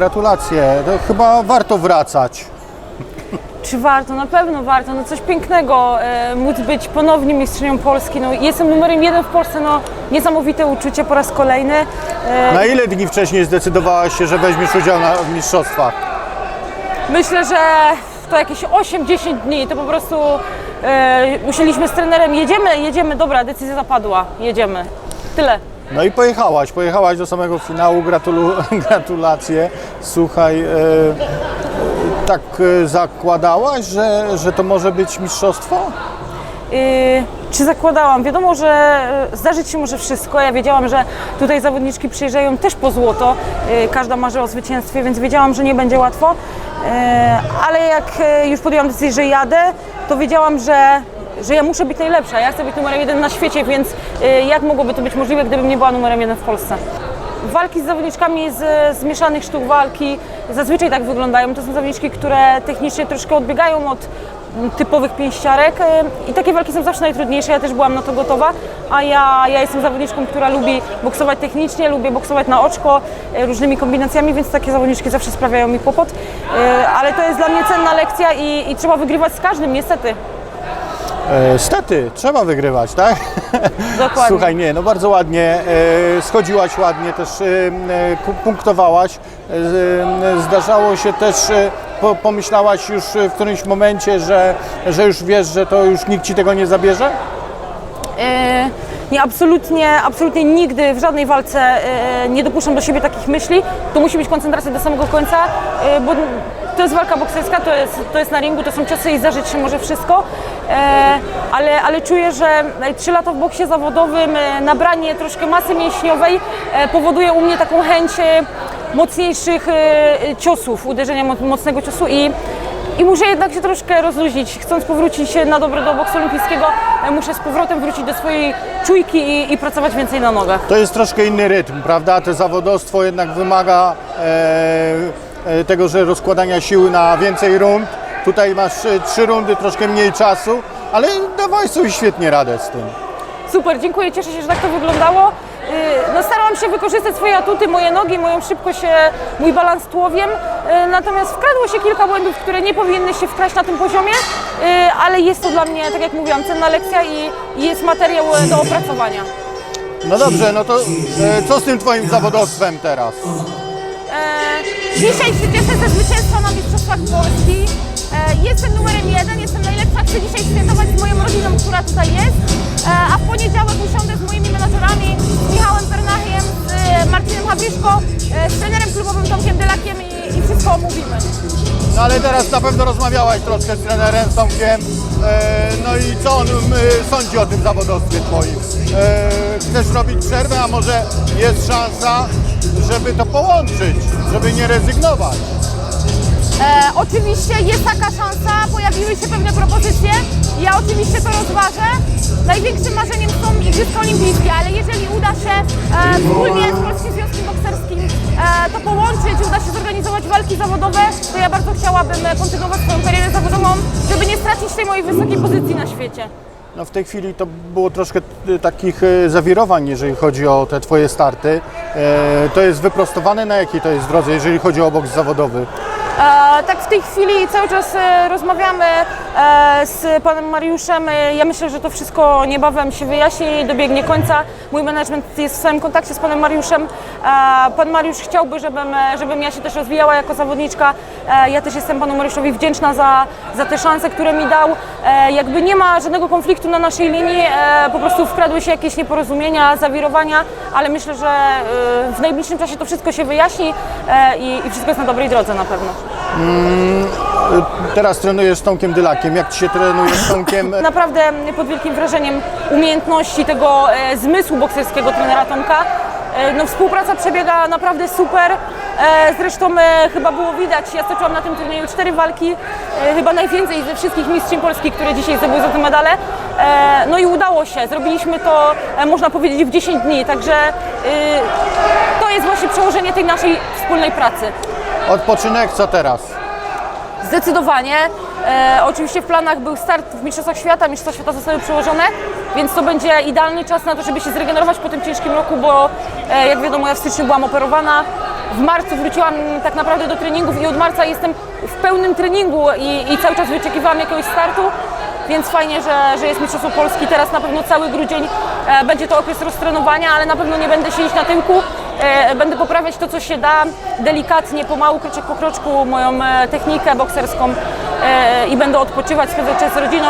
gratulacje. To chyba warto wracać. Czy warto? Na pewno warto. No coś pięknego e, móc być ponownie mistrzynią Polski. No, jestem numerem jeden w Polsce, no niesamowite uczucie po raz kolejny. E, Na ile dni wcześniej zdecydowałaś się, że weźmiesz udział na, w mistrzostwach? Myślę, że to jakieś 8-10 dni, to po prostu e, musieliśmy z trenerem, jedziemy, jedziemy, dobra, decyzja zapadła, jedziemy. Tyle. No i pojechałaś, pojechałaś do samego finału, Gratulu, gratulacje. Słuchaj, e, e, tak e, zakładałaś, że, że to może być mistrzostwo? Yy, czy zakładałam? Wiadomo, że yy, zdarzyć się może wszystko. Ja wiedziałam, że tutaj zawodniczki przyjeżdżają też po złoto. Yy, każda marzy o zwycięstwie, więc wiedziałam, że nie będzie łatwo. Yy, ale jak yy, już podjęłam decyzję, że jadę, to wiedziałam, że, że ja muszę być najlepsza. Ja chcę być numerem jeden na świecie, więc yy, jak mogłoby to być możliwe, gdybym nie była numerem jeden w Polsce? Walki z zawodniczkami z, z mieszanych sztuk walki zazwyczaj tak wyglądają. To są zawodniczki, które technicznie troszkę odbiegają od mm, typowych pięściarek e, i takie walki są zawsze najtrudniejsze. Ja też byłam na to gotowa, a ja, ja jestem zawodniczką, która lubi boksować technicznie, lubię boksować na oczko e, różnymi kombinacjami, więc takie zawodniczki zawsze sprawiają mi kłopot. Ale to jest dla mnie cenna lekcja i, i trzeba wygrywać z każdym, niestety. E, Stety, trzeba wygrywać, tak? Dokładnie. Słuchaj, nie, no bardzo ładnie, e, schodziłaś ładnie, też e, punktowałaś. E, zdarzało się też, e, po, pomyślałaś już w którymś momencie, że, że już wiesz, że to już nikt ci tego nie zabierze? E, Nie, absolutnie, absolutnie nigdy w żadnej walce e, nie dopuszczam do siebie takich myśli. To musi być koncentracja do samego końca, e, bo to jest walka bokserska, to jest, to jest na ringu, to są ciosy i zdarzyć się może wszystko, E, ale, ale czuję, że e, trzy lata w boksie zawodowym, e, nabranie troszkę masy mięśniowej powoduje u mnie taką chęć mocniejszych ciosów, uderzenia mo- mocnego ciosu i i muszę jednak się troszkę rozluźnić. Chcąc powrócić na dobre do boksu olimpijskiego, muszę z powrotem wrócić do swojej czujki i, i pracować więcej na nogach. To jest troszkę inny rytm, prawda? To zawodowstwo jednak wymaga e, tego, że rozkładania siły na więcej rund. Tutaj masz e, trzy rundy, troszkę mniej czasu, ale dawałeś sobie świetnie radę z tym. Super, dziękuję, cieszę się, że tak to wyglądało. Yy, No, starałam się wykorzystać swoje atuty, moje nogi, moją szybkość, e, mój balans tułowiem, Yy, natomiast wkradło się kilka błędów, które nie powinny się wkraść na tym poziomie, Yy, ale jest to dla mnie, tak jak mówiłam, cenna lekcja i, jest materiał e, do opracowania. No dobrze, no to e, co z tym twoim zawodowstwem teraz? Dzisiaj się cieszę ze zwycięstwa na Mistrzostwach Polski. E, Jestem numerem jeden, jestem najlepsza. Chcę dzisiaj świętować z moją rodziną, która tutaj jest. E, A w poniedziałek usiądę z moimi menadżerami, z Michałem Pernachiem, z Marcinem Habriszko, e, z trenerem klubowym Tomkiem Delakiem i, i wszystko omówimy. No ale teraz na pewno rozmawiałaś troszkę z trenerem Tomkiem. No i co on sądzi o tym zawodowstwie twoim? Chcesz robić przerwę, a może jest szansa, żeby to połączyć, żeby nie rezygnować? E, oczywiście jest taka szansa, pojawiły się pewne propozycje. Ja oczywiście to rozważę. Największym marzeniem są Igrzyska Olimpijskie, ale jeżeli uda się e, wspólnie z Polskim Związkiem Bokserskim e, to połączyć, uda się zorganizować walki zawodowe, to ja bardzo chciałabym kontynuować swoją karierę zawodową, żeby nie stracić tej mojej wysokiej pozycji na świecie. No w tej chwili to było troszkę e, takich e, zawirowań, jeżeli chodzi o te twoje starty. E, to jest wyprostowane na jakiej to jest drodze, jeżeli chodzi o boks zawodowy? E, tak w tej chwili cały czas e, rozmawiamy z panem Mariuszem. E, Ja myślę, że to wszystko niebawem się wyjaśni i dobiegnie końca. Mój management jest w stałym kontakcie z panem Mariuszem. E, pan Mariusz chciałby, żebym, e, żebym ja się też rozwijała jako zawodniczka. E, ja też jestem panu Mariuszowi wdzięczna za, za te szanse, które mi dał. E, jakby nie ma żadnego konfliktu na naszej linii, e, po prostu wkradły się jakieś nieporozumienia, zawirowania, ale myślę, że e, w najbliższym czasie to wszystko się wyjaśni e, i, i wszystko jest na dobrej drodze na pewno. E, Teraz trenujesz z Tomkiem Dylakiem. Jak ci się trenuje z Tomkiem? Naprawdę pod wielkim wrażeniem umiejętności tego e, zmysłu bokserskiego trenera Tomka. E, no, współpraca przebiega naprawdę super. E, zresztą e, chyba było widać, ja stoczyłam na tym turnieju cztery walki, e, chyba najwięcej ze wszystkich mistrzyn Polski, które dzisiaj zdobyły za te medale. E, no i udało się, zrobiliśmy to, e, można powiedzieć, w 10 dni, także e, to jest właśnie przełożenie tej naszej wspólnej pracy. Odpoczynek, co teraz? Zdecydowanie. E, oczywiście w planach był start w Mistrzostwach Świata, Mistrzostwa Świata zostały przełożone, więc to będzie idealny czas na to, żeby się zregenerować po tym ciężkim roku, bo e, jak wiadomo ja w styczniu byłam operowana, w marcu wróciłam tak naprawdę do treningów i od marca jestem w pełnym treningu i, i cały czas wyczekiwałam jakiegoś startu. Więc fajnie, że, że jest Mistrzostwo Polski. Teraz na pewno cały grudzień e, będzie to okres roztrenowania, ale na pewno nie będę siedzieć na tyłku. E, będę poprawiać to, co się da, delikatnie, pomału, kroczek po kroczku, moją e, technikę bokserską e, i będę odpoczywać, spędzać czas z rodziną.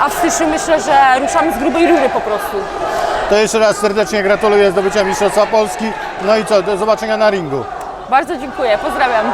A w styczniu myślę, że ruszamy z grubej rury po prostu. To jeszcze raz serdecznie gratuluję zdobycia Mistrzostwa Polski. No i co, do zobaczenia na ringu. Bardzo dziękuję, pozdrawiam.